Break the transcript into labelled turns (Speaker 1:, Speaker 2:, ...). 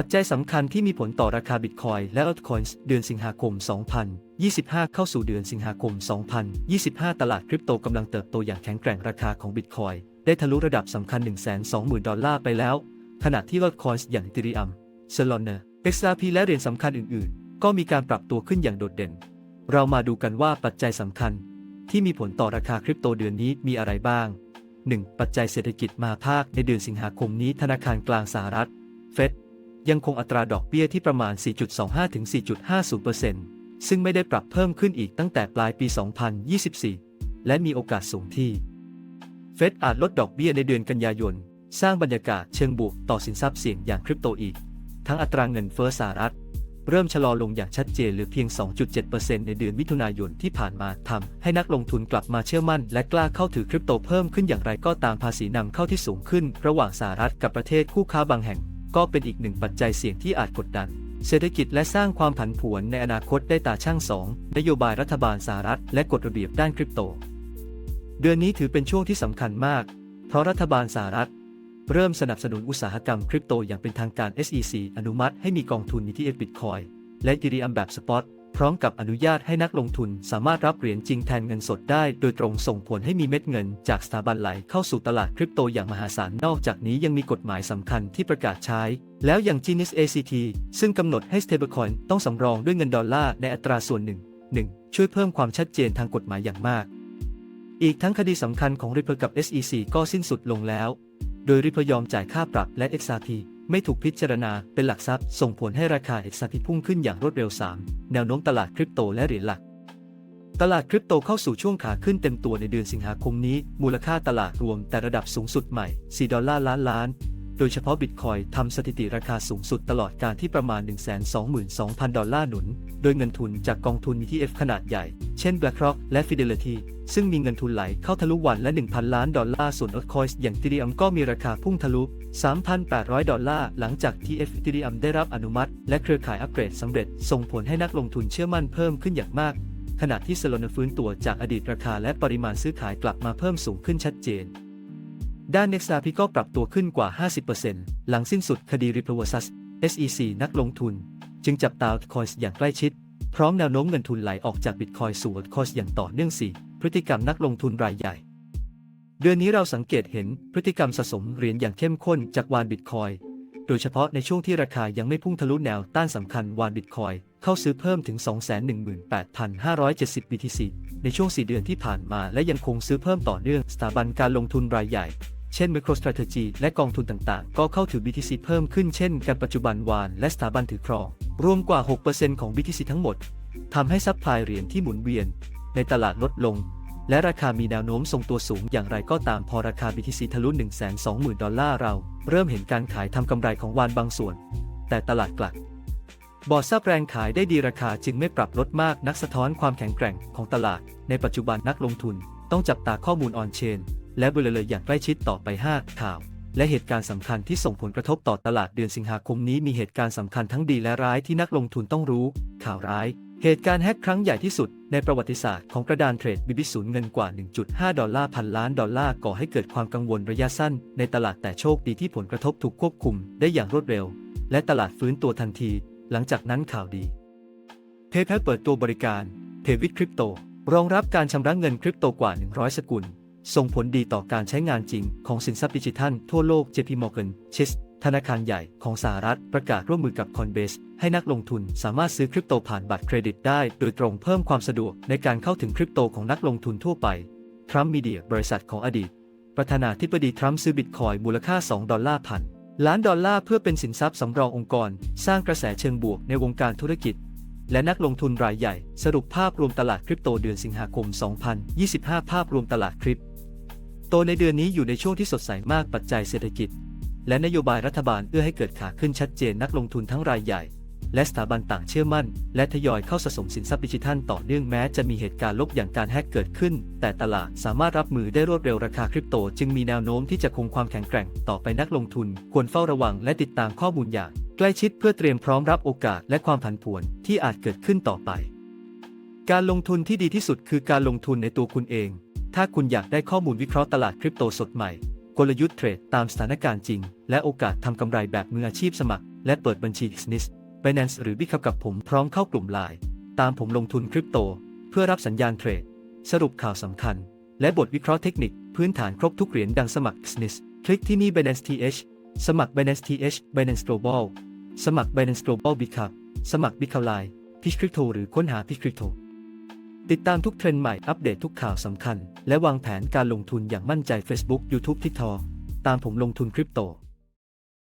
Speaker 1: ปัจจัยสำคัญที่มีผลต่อราคาบิตคอยและ altcoins เดือนสิงหาคม 2025 เข้าสู่เดือนสิงหาคม 2025 ตลาดคริปโตกำลังเติบโตอย่างแข็งแกร่งราคาของบิตคอยได้ทะลุระดับสำคัญ 120,000 ดอลลาร์ไปแล้ว ขณะที่ altcoins อย่าง Ethereum Solana XRP และเหรียญสำคัญอื่น ๆ ก็มีการปรับตัวขึ้นอย่างโดดเด่น เรามาดูกันว่าปัจจัยสำคัญ ที่มีผลต่อราคาคริปโตเดือนนี้มีอะไรบ้าง 1. ปัจจัยเศรษฐกิจมาภาคในเดือนสิงหาคมนี้ธนาคารกลางสหรัฐ เฟด ยังคงอัตราดอกเบี้ยที่ประมาณ 4.25 ถึง 4.50%ซึ่งไม่ได้ปรับเพิ่มขึ้นอีกตั้งแต่ปลายปี 2024 และมีโอกาสสูงที่ เฟดอาจลดดอกเบี้ยในเดือนกันยายน สร้างบรรยากาศเชิงบวกต่อสินทรัพย์เสี่ยงอย่างคริปโตอีก ทั้งอัตราเงินเฟ้อสหรัฐ เริ่มชะลอลงอย่างชัดเจนหรือเพียง 2.7%ในเดือนมิถุนายนที่ผ่านมาทำให้นักลงทุนกลับมาเชื่อมั่น และกล้าเข้าถือคริปโตเพิ่มขึ้นอย่างไรก็ตามภาษีนำเข้าที่สูงขึ้น ระหว่างสหรัฐกับประเทศคู่ค้าบางแห่ง ก็เป็นอีกหนึ่งปัจจัยเสี่ยงที่อาจกดดัน เศรษฐกิจและสร้างความผันผวนในอนาคตได้ตาช่างสองนโยบายรัฐบาลสหรัฐ และกฎระเบียบด้านคริปโต เดือนนี้ถือเป็นช่วงที่สำคัญมาก เพราะรัฐบาลสหรัฐ เริ่มสนับสนุนอุตสาหกรรมคริปโตอย่างเป็นทางการ SEC อนุมัติให้มีกองทุน ETF Bitcoin และ Ethereum แบบสปอต พร้อมกับอนุญาตให้นักลงทุนสามารถรับเหรียญจริงแทนเงินสดได้ โดยตรงส่งผลให้มีเม็ดเงิน จากสถาบันไหลเข้าสู่ตลาดคริปโตอย่างมหาศาล นอกจากนี้ยังมีกฎหมายสำคัญที่ประกาศใช้ แล้วอย่าง Genius ACT ซึ่งกำหนดให้ Stablecoin ต้องสำรองด้วยเงินดอลลาร์ในอัตราส่วนหนึ่งหนึ่งช่วยเพิ่มความชัดเจนทางกฎหมายอย่างมาก อีกทั้งคดีสำคัญของ Ripple กับ SEC ก็สิ้นสุดลงแล้ว โดย Ripple ยอมจ่ายค่าปรับและ XRP ไม่ถูกพิจารณาเป็นหลักทรัพย์ ส่งผลให้ราคา XRP พุ่งขึ้นอย่างรวดเร็ว 3. แนวโน้มตลาดคริปโตและเหรียญหลัก ตลาดคริปโตเข้าสู่ช่วงขาขึ้นเต็มตัวในเดือนสิงหาคมนี้ มูลค่าตลาดรวมแต่ระดับสูงสุดใหม่ 4 ดอลลาร์ล้านล้าน โดยเฉพาะบิตคอยทำสถิติราคาสูงสุดตลอดการที่ประมาณ 122,000 ดอลลาร์หนุน โดยเงินทุนจากกองทุน ETF ขนาดใหญ่ เช่น BlackRock และ Fidelity ซึ่งมีเงินทุนไหลเข้าทะลุวันละ 1,000 ล้านดอลลาร์ ส่วน Altcoins อย่าง Ethereum ก็มีราคาพุ่งทะลุ 3,800 ดอลลาร์ หลังจากที่ Ethereum ได้รับอนุมัติ และเครือข่ายอัปเกรดสำเร็จ ส่งผลให้นักลงทุนเชื่อมั่นเพิ่มขึ้นอย่างมาก ขณะที่ Solana ฟื้นตัวจากอดีตราคาและปริมาณซื้อขายกลับมาเพิ่มสูงขึ้นชัดเจน ด้าน Nextr ก็ปรับตัวขึ้นกว่า 50%หลังสิ้นสุดคดี Ripple vs SEC นักลงทุน จึงจับตา Altcoins อย่างใกล้ชิด พร้อมแนวโน้มเงินทุนไหลออกจาก Bitcoin สู่ Altcoins อย่างต่อเนื่อง 4. พฤติกรรมนักลงทุนรายใหญ่ เดือนนี้เราสังเกตเห็นพฤติกรรมสะสมเหรียญอย่างเข้มข้นจากวาน Bitcoin โดยเฉพาะในช่วงที่ราคายังไม่พุ่งทะลุแนวต้านสำคัญวาน Bitcoin เข้าซื้อเพิ่มถึง 218,570 BTC ในช่วง 4 เดือนที่ผ่านมาและยังคงซื้อเพิ่มต่อเนื่องสถาบันการลงทุนรายใหญ่ เช่น MicroStrategy และกองทุนต่างๆ ก็เข้าถือ BTC เพิ่มขึ้นเช่นกันปัจจุบันวานและสถาบันถือครอง รวมกว่า 6%ของ BTC ทั้งหมดทำให้ซัพพลายเหรียญที่หมุนเวียน ในตลาดลดลง และราคามีแนวโน้มทรงตัวสูงอย่างไรก็ตามพอราคา BTC ทะลุ 120,000 ดอลลาร์เรา เริ่มเห็นการขายทำกำไรของวานบางส่วน แต่ตลาดกลับบอร์ดทราบแรงขายได้ดีราคาจึงไม่ปรับลดมากนักสะท้อนความแข็งแกร่งของตลาด ในปัจจุบันนักลงทุนต้องจับตาข้อมูลออนเชน และบริเลยอย่างใกล้ชิดต่อไป 5 ข่าว และเหตุการณ์สำคัญที่ส่งผลกระทบต่อตลาดเดือนสิงหาคมนี้มีเหตุการณ์สำคัญทั้งดีและร้ายที่นักลงทุนต้องรู้ ข่าวร้าย เหตุการณ์แฮกครั้งใหญ่ที่สุดในประวัติศาสตร์ของกระดานเทรดบิบิสูญเงินกว่า 1.5 ดอลลาร์พันล้านดอลลาร์ก่อให้เกิดความกังวลระยะสั้น ในตลาดแต่โชคดีที่ผลกระทบถูกควบคุมได้อย่างรวดเร็ว และตลาดฟื้นตัวทันที หลังจากนั้นข่าวดี PayPal เปิดตัวบริการ Payvit Crypto รองรับการชำระเงินคริปโตกว่า 100 สกุล ส่งผลดีต่อการใช้งานจริงของสินทรัพย์ดิจิทัลทั่วโลก JP Morgan Chase ธนาคารใหญ่ของสหรัฐประกาศร่วมมือกับ Coinbase ให้นักลงทุนสามารถซื้อคริปโตผ่านบัตรเครดิตได้โดยตรงเพิ่มความสะดวกในการเข้าถึงคริปโตของนักลงทุนทั่วไปทรัมป์มีเดียบริษัทของอดีต ประธานาธิบดีทรัมป์ซื้อบิตคอยมูลค่า 2 ดอลลาร์พันล้านดอลลาร์เพื่อเป็นสินทรัพย์สำรององค์กร สร้างกระแสเชิงบวกในวงการธุรกิจ และนักลงทุนรายใหญ่ สรุปภาพรวมตลาดคริปโตเดือนสิงหาคม 2025 ภาพรวมตลาดคริป โตในเดือนนี้อยู่ในช่วงที่สดใสมากปัจจัยเศรษฐกิจ และนโยบายรัฐบาลเอื้อให้เกิดขาขึ้นชัดเจนนักลงทุนทั้งรายใหญ่ และสถาบันต่างเชื่อมั่น และทยอยเข้าสะสมสินทรัพย์ดิจิทัลต่อเนื่องแม้จะมีเหตุการณ์ลบอย่างการแฮกเกิดขึ้น แต่ตลาดสามารถรับมือได้รวดเร็วราคาคริปโต จึงมีแนวโน้มที่จะคงความแข็งแกร่งต่อไปนักลงทุน ควรเฝ้าระวังและติดตามข้อมูลอย่างใกล้ชิดเพื่อเตรียมพร้อมรับโอกาสและความผันผวนที่อาจเกิดขึ้นต่อไป การลงทุนที่ดีที่สุดคือการลงทุนในตัวคุณเอง ถ้าคุณอยากได้ข้อมูลวิเคราะห์ตลาดคริปโตสดใหม่ กลยุทธ์เทรดตามสถานการณ์จริง และโอกาสทำกำไรแบบมืออาชีพสมัคร และเปิดบัญชี XNIS Binance หรือ Bicap กับผมพร้อมเข้ากลุ่มไลน์ตามผมลงทุนคริปโต เพื่อรับสัญญาณเทรด สรุปข่าวสำคัญ และบทวิเคราะห์เทคนิคพื้นฐานครบทุกเหรียญดังสมัคร XNIS คลิกที่นี่ Binance TH สมัคร Binance TH Binance Global สมัคร Binance Global Bicap สมัคร Bicap Line Pitch Crypto หรือค้นหา Pitch Crypto ติดตามทุกเทรนด์ใหม่อัปเดตทุกข่าวสำคัญ และวางแผนการลงทุนอย่างมั่นใจ Facebook YouTube TikTok ตามผมลงทุนคริปโต